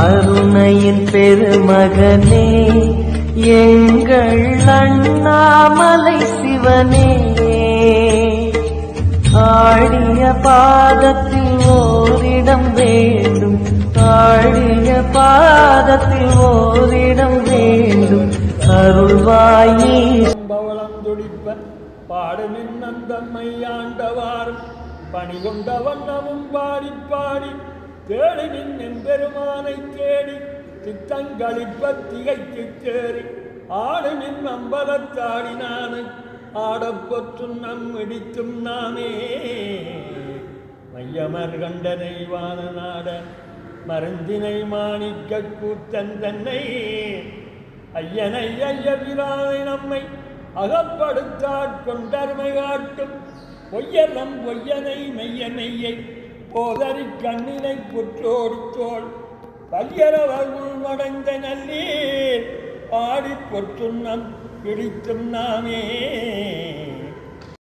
அருணையின் பெருமகனே எங்கள் அண்ணாமலை சிவனே. ஆடிய பாதத்தில் ஓரிடம் வேண்டும் ஆடிய பாதத்தில் ஓரிடம் வேண்டும். அருள்வாயி. பவளம் துடிப்ப பாடுமின் நந்தம்மை ஆண்டவாறும் பணி கொண்ட வண்ணமும் பாடி பாடி தேடுமின் எம்பெருமானை தேடி சித்தங்களிப்ப திகைக்கு சேரி ஆடுமின் அம்பலத்தாடினானை ஆடப்பொற்றும் நம் இடித்தும் நாமே மையமர் கண்டனை வான நாட மருந்தினை மாணிக்க கூத்தன் தன்னை. ஐயனை ஐயபிரானை நம்மை அகப்படுத்தாட் கொண்டர்மை காட்டும் பொய்யனம் பொய்யனை மெய்யனையை போதறி கண்ணினை புற்றோடித்தோள். பல்யரவர் உள்வடைந்த நல்லீர். பாடி பொற்றுண்ணம் பிடித்தும் நாமே.